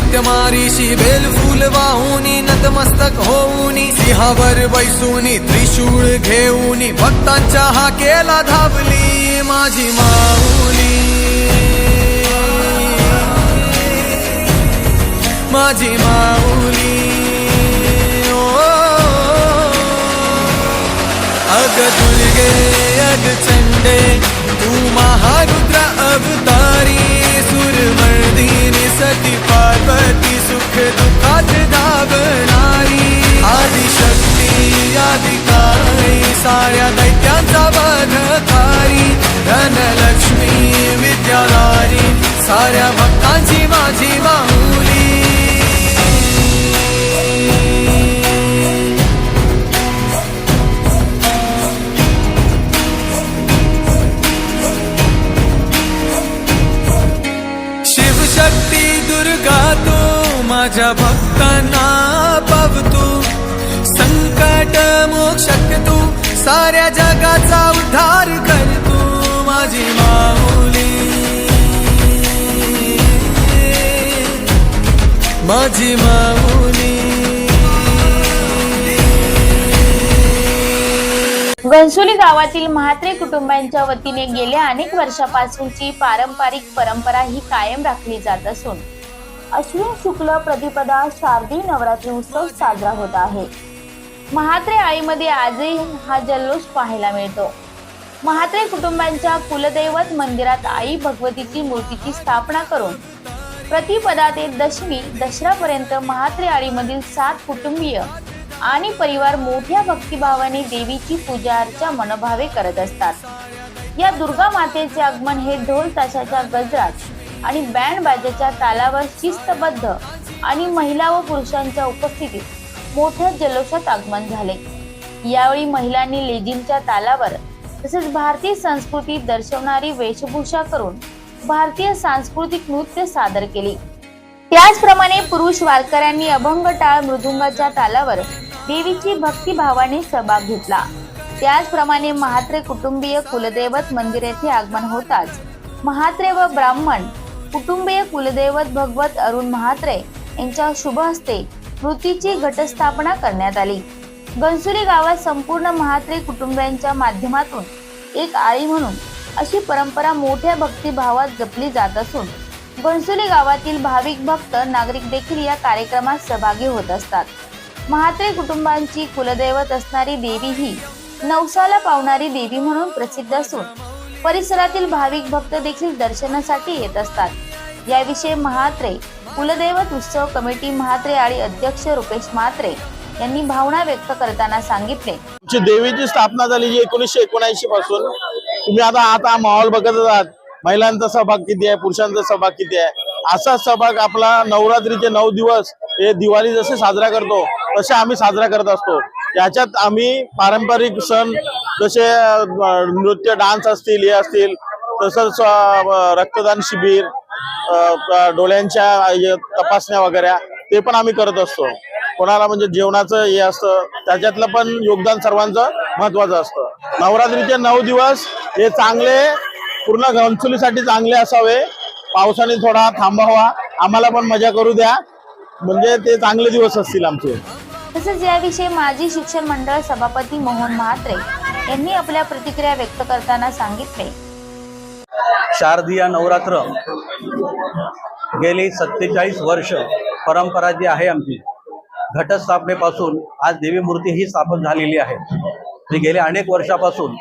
सूर दैत्य मारीशी बेल फुल वाहुनी नतमस्तक होऊनी सिंहावर बैसूनी त्रिशूळ घेऊनी भक्तांच्या हा केला धावली माझी माऊली. माझी माऊली. ओ अग दुर्गे अग चंडे तू महारुद्र अवतारी सुरमर्दिनी सती पार्वती सुख दुःखात धावणारी आदिशक्ती आदिकाळी साऱ्या दैत्यांचा वधकारी धनलक्ष्मी विद्याधारी साऱ्या भक्तांची माझी साऱ्या जगाचा उद्धार कर तू माझी माऊली. माझी माऊली. घनसोली गावातील म्हात्रे कुटुंबांच्या वतीने गेल्या अनेक वर्षापासूनची पारंपरिक परंपरा ही कायम राखली जात असून अश्विन शुक्ल प्रतिपदा शारदीय नवरात्री उत्सव साजरा होत आहे. महात्रे आईमध्ये आजही हा जल्लोष पाहायला मिळतो. महात्रे कुटुंबांच्या कुलदैवत मंदिरात आई भगवतीची मूर्तीची स्थापना करून प्रतिपदा ते दशमी दसऱ्यापर्यंत महात्रे आळीमधील सात कुटुंबीय आणि परिवार मोठ्या भक्तिभावाने देवीची पूजा अर्चा मनोभावे करत असतात. या दुर्गा मातेचे आगमन हे ढोल ताशाच्या गजरात आणि बँड बाजाच्या तालावर शिस्तबद्ध आणि महिला व पुरुषांच्या उपस्थितीत मोठ्या जल्लोषात आगमन झाले. यावेळी महिलांनी लेझिमच्या तालावर तसेच भारतीय संस्कृती दर्शवणारी वेशभूषा करून भारतीय सांस्कृतिक नृत्य सादर केले. त्याचप्रमाणे पुरुष वारकऱ्यांनी अभंग टाळ मृदुंगाच्या तालावर देवीची भक्तिभावाने सहभाग घेतला. त्याचप्रमाणे महात्रे कुटुंबीय कुलदैवत मंदिर येथे आगमन होताच महात्रे व ब्राह्मण कुटुंबीय कुलदैवत भगवत अरुण महात्रे यांच्या शुभ हस्ते कृतीची घटस्थापना करण्यात आली. घनसुरी गावात संपूर्ण महात्रे कुटुंबियांच्या माध्यमातून एक आळी म्हणून अशी परंपरा मोठ्या भक्तिभावात जपली जात असून घनसोली गावातील भाविक भक्त नागरिक देखील या कार्यक्रमात सहभागी होत असतात. महात्रे कुटुंबांची कुलदैवत असणारी देवी ही नवसाला पावणारी देवी म्हणून प्रसिद्ध असून परिसरातील भाविक भक्त देखील दर्शनासाठी येत असतात. याविषयी महात्रे कुलदैवत उत्सव कमिटी म्हात्रे आणि अध्यक्ष रुपेश म्हात्रे यांनी भावना व्यक्त करताना सांगितले. आमची देवीची स्थापना झाली जी एकोणीसशे एकोणऐंशी पासून. तुम्ही आता आता माहोल बघत आहात. महिलांचा सहभाग किती आहे? पुरुषांचा सहभाग किती आहे? असा सहभाग आपला नवरात्रीचे नऊ दिवस हे दिवाळी जसे साजरा करतो तसे आम्ही साजरा करत असतो. याच्यात आम्ही पारंपरिक सण जसे नृत्य डान्स असतील हे असतील तसंच रक्तदान शिबिर डोळ्यांच्या तपासण्या वगैरे ते पण आम्ही करत असतो. कोणाला म्हणजे जेवणाचं हे असतं त्याच्यातलं पण योगदान सर्वांचं महत्वाचं असतं. नवरात्रीचे नऊ दिवस हे चांगले पूर्ण घनसुलीसाठी चांगले असावे. पावसाने थोडा थांबावा आम्हाला पण मजा करू द्या. म्हणजे ते चांगले दिवस असतील आमचे. तसेच याविषयी माजी शिक्षण मंडळ सभापती मोहन म्हात्रे यांनी आपल्या प्रतिक्रिया व्यक्त करताना सांगितले. शारदीय नवरात्र. गेली सत्तेचाळीस वर्ष परंपरा जी आहे आमची घटस्थापनेपासून आज देवी मूर्ती ही स्थापन झालेली आहे. ती गेल्या अनेक वर्षापासून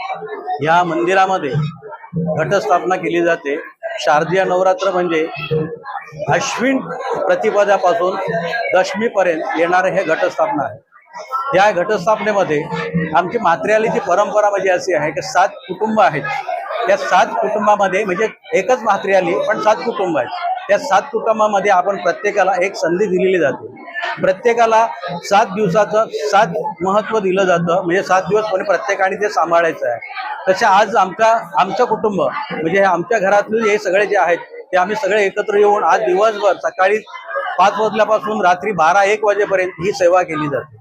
या मंदिरामध्ये घटस्थापना केली जाते. शारदीय नवरात्र म्हणजे अश्विन प्रतिपदापासून दशमीपर्यंत येणारे हे घटस्थापना आहे. या घटस्थापनेमध्ये आमची मात्र्यालीची परंपरा म्हणजे अशी आहे की सात कुटुंब आहेत. त्या सात कुटुंबामध्ये म्हणजे एकच म्हात्री आली पण सात कुटुंब आहेत. त्या सात कुटुंबामध्ये आपण प्रत्येकाला एक संधी दिलेली जाते. प्रत्येकाला सात दिवसाचं सात महत्त्व दिलं जातं. म्हणजे सात दिवस पण प्रत्येकाने ते सांभाळायचं आहे. तसे आज आमच्या आमचं कुटुंब म्हणजे आमच्या घरातले हे सगळे जे आहेत ते आम्ही सगळे एकत्र येऊन आज दिवसभर सकाळी पाच वाजल्यापासून रात्री बारा एक वाजेपर्यंत ही सेवा केली जाते.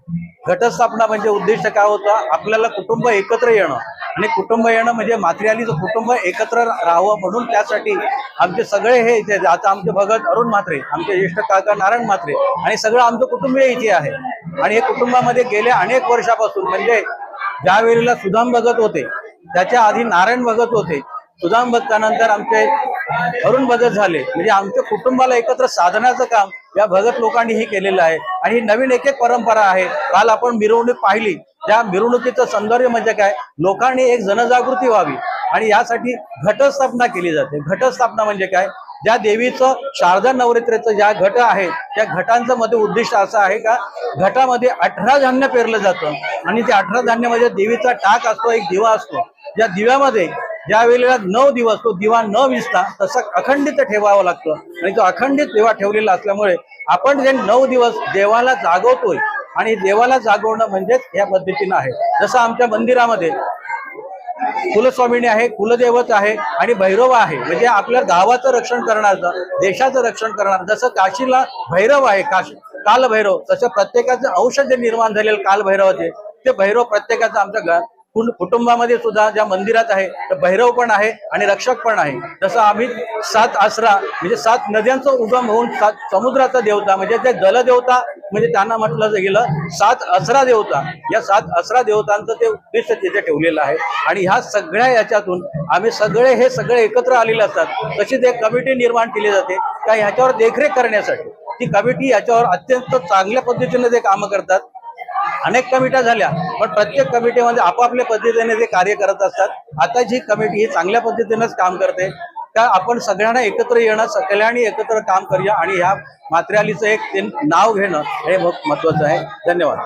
घटस्थापना म्हणजे उद्दिष्ट काय होतं? आपल्याला कुटुंब एकत्र येणं. आणि कुटुंब येणं म्हणजे मात्र्यालीचं कुटुंब एकत्र राहावं म्हणून त्यासाठी आमचे सगळे हे इथे आता आमचे भगत अरुण म्हात्रे आमचे ज्येष्ठ काका नारायण म्हात्रे आणि सगळं आमचं कुटुंब इथे आहे. आणि हे कुटुंबामध्ये गेल्या अनेक वर्षापासून म्हणजे ज्या वेळेला सुदाम भगत होते त्याच्या आधी नारायण भगत होते सुदाम भक्तानंतर आमचे अरुण भगत झाले. म्हणजे आमच्या कुटुंबाला एकत्र साधण्याचं काम या भगत लोकांनीही केलेलं आहे. आणि ही नवीन एक एक परंपरा आहे. काल आपण मिरवणूक पाहिली. त्या मिरवणुकीचं सौंदर्य म्हणजे काय? लोकांनी एक जनजागृती व्हावी. आणि यासाठी घटस्थापना केली जाते. घटस्थापना म्हणजे काय? ज्या देवीचं शारदा नवरात्रेचं ज्या घट आहे त्या घटांचं मध्ये उद्दिष्ट असं आहे का? घटामध्ये अठरा धान्य पेरलं जातं. आणि त्या अठरा धान्यामध्ये देवीचा टाक असतो एक दिवा असतो. या दिव्यामध्ये ज्या वेळेला नऊ दिवस तो दिवा न विसता तसा अखंडित ठेवावं लागतं. आणि तो अखंडित दिवा ठेवलेला असल्यामुळे आपण जे नऊ दिवस देवाला जागवतोय आणि देवाला जागवणं म्हणजेच या पद्धतीनं आहे. जसं आमच्या मंदिरामध्ये कुलस्वामिनी आहे कुलदेवत आहे आणि भैरव आहे. म्हणजे आपल्या गावाचं रक्षण करणारं देशाचं रक्षण करणार जसं काशीला भैरव आहे काशी कालभैरव तसं प्रत्येकाचं अंश जे निर्माण झालेलं कालभैरवाचे ते भैरव प्रत्येकाचं आमच्या कुटुंबामध्ये सुद्धा ज्या मंदिरात आहे तर भैरव पण आहे आणि रक्षक पण आहे. जसं आम्ही सात आसरा म्हणजे सात नद्यांचा उगम होऊन सात समुद्राचा देवता म्हणजे ते जलदेवता म्हणजे त्यांना म्हटलं गेलं सात असरा देवता. या सात असरा देवतांचं ते उद्दिष्ट तिथे ठेवलेलं आहे. आणि ह्या सगळ्या याच्यातून आम्ही सगळे हे सगळे एकत्र आलेले असतात. तशीच एक कमिटी निर्माण केली जाते. का ह्याच्यावर देखरेख करण्यासाठी. ती कमिटी याच्यावर अत्यंत चांगल्या पद्धतीने ते कामं करतात. अनेक कमिट्या झाल्या. पण प्रत्येक कमिटीमध्ये आपापल्या पद्धतीने ते कार्य करत असतात आता जी कमिटी ही चांगल्या पद्धतीनेच काम करते त्या आपण सगळ्यांना एकत्र येणं सगळ्यांनी एकत्र काम करूया आणि ह्या मात्र्यालीचं एक नाव घेणं हे महत्वाचं आहे. धन्यवाद.